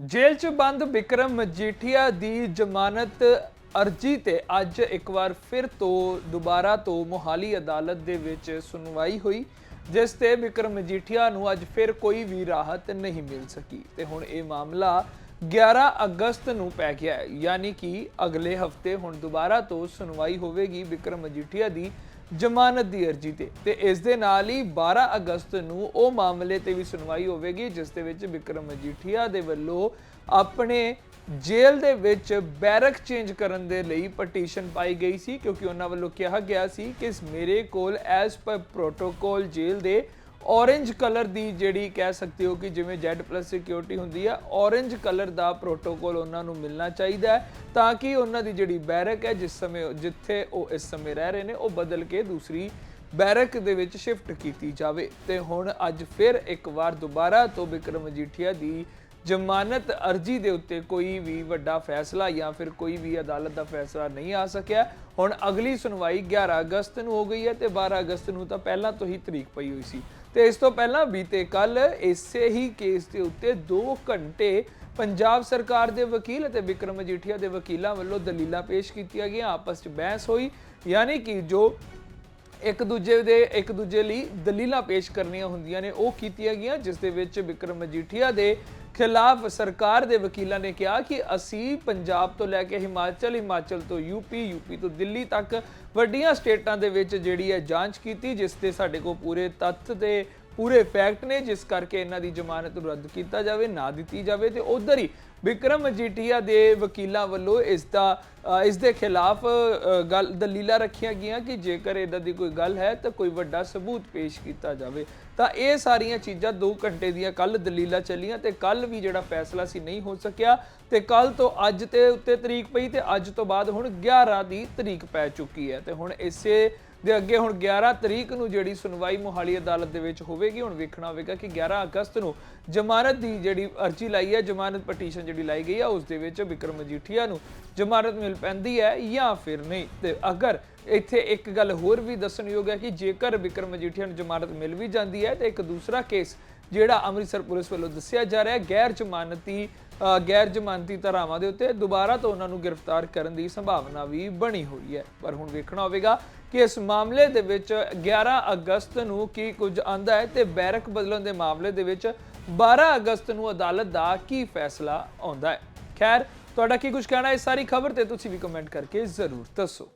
ਜੇਲ੍ਹ 'ਚ ਬੰਦ ਵਿਕਰਮ ਮਜੀਠੀਆ ਦੀ ਜ਼ਮਾਨਤ ਅਰਜੀ ਤੇ ਅੱਜ ਇੱਕ ਵਾਰ ਫਿਰ ਤੋਂ ਦੁਬਾਰਾ ਤੋਂ ਮੋਹਾਲੀ ਅਦਾਲਤ ਦੇ ਵਿੱਚ ਸੁਣਵਾਈ ਹੋਈ, ਜਿਸ ਤੇ ਵਿਕਰਮ ਮਜੀਠੀਆ ਨੂੰ ਅੱਜ ਫਿਰ ਕੋਈ ਵੀ ਰਾਹਤ ਨਹੀਂ ਮਿਲ ਸਕੀ। ਤੇ ਹੁਣ ਇਹ ਮਾਮਲਾ 11 ਅਗਸਤ ਨੂੰ ਪੈ ਗਿਆ ਹੈ। ਯਾਨੀ ਕਿ ਅਗਲੇ ਹਫ਼ਤੇ ਹੁਣ ਦੁਬਾਰਾ ਤੋਂ ਸੁਣਵਾਈ ਹੋਵੇਗੀ ਵਿਕਰਮ ਮਜੀਠੀਆ ਦੀ ਜ਼ਮਾਨਤ ਦੀ ਅਰਜੀ ਤੇ। ਤੇ ਇਸ ਦੇ ਨਾਲ ਹੀ 12 ਅਗਸਤ ਨੂੰ ਉਹ ਮਾਮਲੇ ਤੇ ਵੀ ਸੁਣਵਾਈ ਹੋਵੇਗੀ, ਜਿਸ ਦੇ ਵਿੱਚ ਵਿਕਰਮ ਮਜੀਠੀਆ ਦੇ ਵੱਲੋਂ ਆਪਣੇ ਜੇਲ੍ਹ ਦੇ ਵਿੱਚ ਬੈਰਕ ਚੇਂਜ ਕਰਨ ਦੇ ਲਈ ਪਟੀਸ਼ਨ ਪਾਈ ਗਈ ਸੀ, ਕਿਉਂਕਿ ਉਹਨਾਂ ਵੱਲੋਂ ਕਿਹਾ ਗਿਆ ਸੀ ਕਿ ਮੇਰੇ ਕੋਲ ਐਸ ਪਰ ਪ੍ਰੋਟੋਕਾਲ ਜੇਲ੍ਹ ਦੇ orange ਕਲਰ ਦੀ ਜਿਹੜੀ ਕਹਿ ਸਕਦੇ ਹੋ ਕਿ ਜਿਵੇਂ Z+ ਸਿਕਿਉਰਿਟੀ ਹੁੰਦੀ ਆ, orange ਕਲਰ ਦਾ ਪ੍ਰੋਟੋਕੋਲ ਉਹਨਾਂ ਨੂੰ ਮਿਲਣਾ ਚਾਹੀਦਾ ਹੈ ਤਾਂ ਕਿ ਉਹਨਾਂ ਦੀ ਜਿਹੜੀ ਬੈਰਕ ਹੈ, ਜਿਸ ਸਮੇਂ ਜਿੱਥੇ ਉਹ ਇਸ ਸਮੇਂ ਰਹਿ ਰਹੇ ਨੇ, ਉਹ ਬਦਲ ਕੇ ਦੂਸਰੀ ਬੈਰਕ ਦੇ ਵਿੱਚ ਸ਼ਿਫਟ ਕੀਤੀ ਜਾਵੇ। ਤੇ ਹੁਣ ਅੱਜ ਫਿਰ ਇੱਕ ਵਾਰ ਦੁਬਾਰਾ ਤੋਂ ਬਿਕਰਮ ਮਜੀਠੀਆ ਦੀ ਜ਼ਮਾਨਤ ਅਰਜੀ ਦੇ ਉੱਤੇ ਕੋਈ ਵੀ ਵੱਡਾ ਫੈਸਲਾ ਜਾਂ ਫਿਰ ਕੋਈ ਵੀ ਅਦਾਲਤ ਦਾ ਫੈਸਲਾ ਨਹੀਂ ਆ ਸਕਿਆ। ਹੁਣ ਅਗਲੀ ਸੁਣਵਾਈ 11 ਅਗਸਤ ਨੂੰ ਹੋ ਗਈ ਹੈ ਤੇ 12 ਅਗਸਤ ਨੂੰ ਤਾਂ ਪਹਿਲਾਂ ਤੋਂ ਹੀ ਤਰੀਕ ਪਈ ਹੋਈ ਸੀ। ਤੇ ਇਸ ਤੋਂ ਪਹਿਲਾਂ ਬੀਤੇ ਕੱਲ ਇਸੇ ਹੀ ਕੇਸ ਦੇ ਉੱਤੇ 2 ਘੰਟੇ ਪੰਜਾਬ ਸਰਕਾਰ ਦੇ ਵਕੀਲ ਅਤੇ ਵਿਕਰਮ ਮਜੀਠੀਆ ਦੇ ਵਕੀਲਾਂ ਵੱਲੋਂ ਦਲੀਲਾਂ ਪੇਸ਼ ਕੀਤੀਆਂ ਗਈਆਂ, ਆਪਸ ਵਿੱਚ ਬਹਿਸ ਹੋਈ, ਯਾਨੀ ਕਿ ਜੋ ਇੱਕ ਦੂਜੇ ਦੇ, ਇੱਕ ਦੂਜੇ ਲਈ ਦਲੀਲਾਂ ਪੇਸ਼ ਕਰਨੀਆਂ ਹੁੰਦੀਆਂ ਨੇ। ਉਹ ਕੀਤੀਆਂ ਗਈਆਂ, ਜਿਸ ਦੇ ਵਿੱਚ ਵਿਕਰਮ ਮਜੀਠੀਆ ਦੇ ਖਿਲਾਫ ਸਰਕਾਰ ਦੇ ਵਕੀਲਾਂ ਨੇ ਕਿਹਾ ਕਿ ਅਸੀਂ ਪੰਜਾਬ ਤੋਂ ਲੈ ਕੇ ਹਿਮਾਚਲ ਹਿਮਾਚਲ ਤੋਂ ਯੂਪੀ ਯੂਪੀ ਤੋਂ ਦਿੱਲੀ ਤੱਕ ਵੱਡੀਆਂ ਸਟੇਟਾਂ ਦੇ ਵਿੱਚ ਜਿਹੜੀ ਹੈ ਜਾਂਚ ਕੀਤੀ, ਜਿਸ ਤੇ ਸਾਡੇ ਕੋਲ ਪੂਰੇ ਤੱਥ ਤੇ ਪੂਰੇ ਫੈਕਟ ਨੇ, ਜਿਸ ਕਰਕੇ ਇਹਨਾਂ ਦੀ ਜ਼ਮਾਨਤ ਰੱਦ ਕੀਤਾ ਜਾਵੇ, ਨਾ ਦਿੱਤੀ ਜਾਵੇ ਤੇ ਉਧਰ ਹੀ ਵਿਕਰਮ ਮਜੀਠੀਆ ਦੇ ਵਕੀਲਾਂ ਵੱਲੋਂ ਇਸ ਦਾ ਇਸ ਦੇ ਖਿਲਾਫ ਗੱਲ, ਦਲੀਲਾਂ ਰੱਖੀਆਂ ਗਈਆਂ ਕਿ ਜੇਕਰ ਇਦਾਂ ਦੀ ਕੋਈ ਗੱਲ ਹੈ ਤਾਂ ਕੋਈ ਵੱਡਾ ਸਬੂਤ ਪੇਸ਼ ਕੀਤਾ ਜਾਵੇ। ਤਾਂ ਇਹ ਸਾਰੀਆਂ ਚੀਜ਼ਾਂ 2 ਘੰਟੇ ਦੀਆਂ ਕੱਲ ਦਲੀਲਾਂ ਚੱਲੀਆਂ ਤੇ ਕੱਲ ਵੀ ਜਿਹੜਾ ਫੈਸਲਾ ਸੀ ਨਹੀਂ ਹੋ ਸਕਿਆ ਤੇ ਕੱਲ ਤੋਂ ਅੱਜ ਤੇ ਉੱਤੇ ਤਰੀਕ ਪਈ ਤੇ ਅੱਜ ਤੋਂ ਬਾਅਦ ਹੁਣ 11 ਦੀ ਤਰੀਕ ਪੈ ਚੁੱਕੀ ਹੈ ਤੇ ਹੁਣ ਇਸੇ ਦੇ ਅੱਗੇ ਹੁਣ 11 ਤਰੀਕ ਨੂੰ ਜਿਹੜੀ ਸੁਣਵਾਈ ਮੋਹਾਲੀ ਅਦਾਲਤ ਦੇ ਵਿੱਚ ਹੋਵੇਗੀ, ਹੁਣ ਵੇਖਣਾ ਹੋਵੇਗਾ ਕਿ 11 ਅਗਸਤ ਨੂੰ ਜ਼ਮਾਨਤ ਦੀ ਜਿਹੜੀ ਅਰਜੀ ਲਾਈ ਹੈ, ਜ਼ਮਾਨਤ ਪਟੀਸ਼ਨ ਜਿਹੜੀ ਲਾਈ ਗਈ ਹੈ, ਉਸ ਦੇ ਵਿੱਚ ਵਿਕਰਮ ਮਜੀਠੀਆ ਨੂੰ ਜ਼ਮਾਨਤ ਮਿਲ ਪੈਂਦੀ ਹੈ ਜਾਂ ਫਿਰ ਨਹੀਂ। ਤੇ ਅਗਰ ਇੱਥੇ ਇੱਕ ਗੱਲ ਹੋਰ ਵੀ ਦੱਸਣਯੋਗ ਹੈ ਕਿ ਜੇਕਰ ਵਿਕਰਮ ਮਜੀਠੀਆ ਨੂੰ ਜ਼ਮਾਨਤ ਮਿਲ ਵੀ ਜਾਂਦੀ ਹੈ, ਤੇ ਇੱਕ ਦੂਸਰਾ ਕੇਸ ਜਿਹੜਾ ਅੰਮ੍ਰਿਤਸਰ ਪੁਲਿਸ ਵੱਲੋਂ ਦੱਸਿਆ ਜਾ ਰਿਹਾ ਹੈ, ਗੈਰ ਜ਼ਮਾਨਤੀ ਗੈਰ ਜ਼ਮਾਨਤੀ ਧਾਰਾਵਾਂ ਦੇ ਉੱਤੇ ਦੁਬਾਰਾ ਤੋਂ ਉਹਨਾਂ ਨੂੰ ਗ੍ਰਿਫਤਾਰ ਕਰਨ ਦੀ ਸੰਭਾਵਨਾ ਵੀ ਬਣੀ ਹੋਈ ਹੈ। ਪਰ ਹੁਣ ਵੇਖਣਾ ਹੋਵੇਗਾ ਕਿ ਇਸ ਮਾਮਲੇ ਦੇ ਵਿੱਚ 11 ਅਗਸਤ ਨੂੰ ਕੀ ਕੁਝ ਆਂਦਾ ਹੈ ਤੇ ਬੈਰਕ ਬਦਲਣ ਦੇ ਮਾਮਲੇ ਦੇ ਵਿੱਚ 12 ਅਗਸਤ ਨੂੰ ਅਦਾਲਤ ਦਾ ਕੀ ਫੈਸਲਾ ਆਉਂਦਾ ਹੈ। ਖੈਰ, ਤੁਹਾਡਾ ਕੀ ਕੁਝ ਕਹਿਣਾ ਇਸ ਸਾਰੀ ਖਬਰ ਤੇ ਤੁਸੀਂ ਵੀ ਕਮੈਂਟ ਕਰਕੇ ਜ਼ਰੂਰ ਦੱਸੋ।